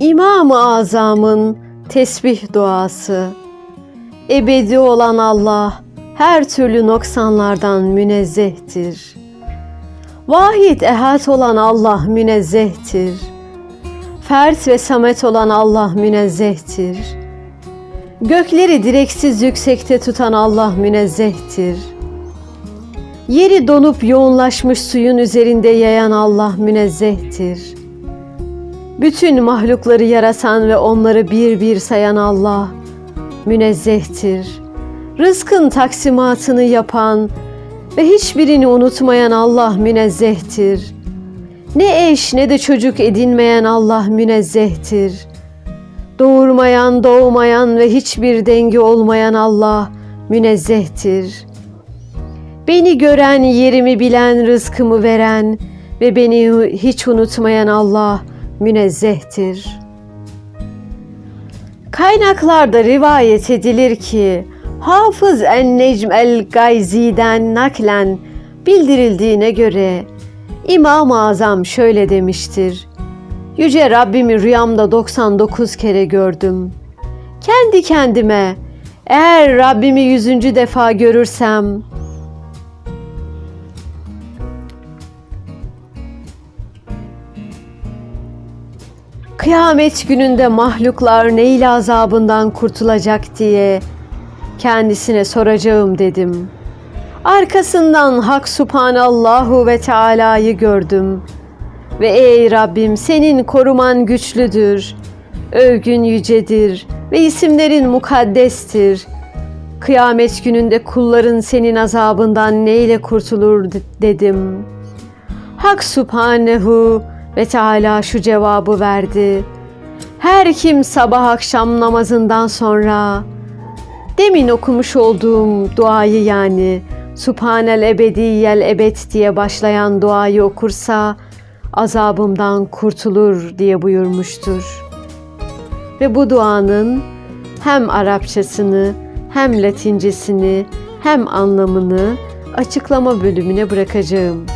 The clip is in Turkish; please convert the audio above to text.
İmam-ı Azam'ın tesbih duası. Ebedi olan Allah her türlü noksanlardan münezzehtir. Vahid ehad olan Allah münezzehtir. Fert ve samet olan Allah münezzehtir. Gökleri direksiz yüksekte tutan Allah münezzehtir. Yeri donup yoğunlaşmış suyun üzerinde yayan Allah münezzehtir. Bütün mahlukları yaratan ve onları bir bir sayan Allah münezzehtir. Rızkın taksimatını yapan ve hiçbirini unutmayan Allah münezzehtir. Ne eş ne de çocuk edinmeyen Allah münezzehtir. Doğurmayan, doğmayan ve hiçbir dengi olmayan Allah münezzehtir. Beni gören, yerimi bilen, rızkımı veren ve beni hiç unutmayan Allah münezzehtir. Kaynaklarda rivayet edilir ki Hafız en-Necm el-Gayzi'den naklen bildirildiğine göre İmam-ı Azam şöyle demiştir. Yüce Rabbimi rüyamda 99 kere gördüm. Kendi kendime eğer Rabbimi yüzüncü defa görürsem Kıyamet gününde mahluklar neyle azabından kurtulacak diye kendisine soracağım dedim. Arkasından Hak Subhanallahu ve Teala'yı gördüm. Ve ey Rabbim senin koruman güçlüdür. Övgün yücedir ve isimlerin mukaddestir. Kıyamet gününde kulların senin azabından neyle kurtulur de- dedim. Hak Subhanehu ve Teala şu cevabı verdi. Her kim sabah akşam namazından sonra demin okumuş olduğum duayı yani Subhanel ebediyel ebed diye başlayan duayı okursa azabımdan kurtulur diye buyurmuştur. Ve bu duanın hem Arapçasını hem Latincesini hem anlamını açıklama bölümüne bırakacağım.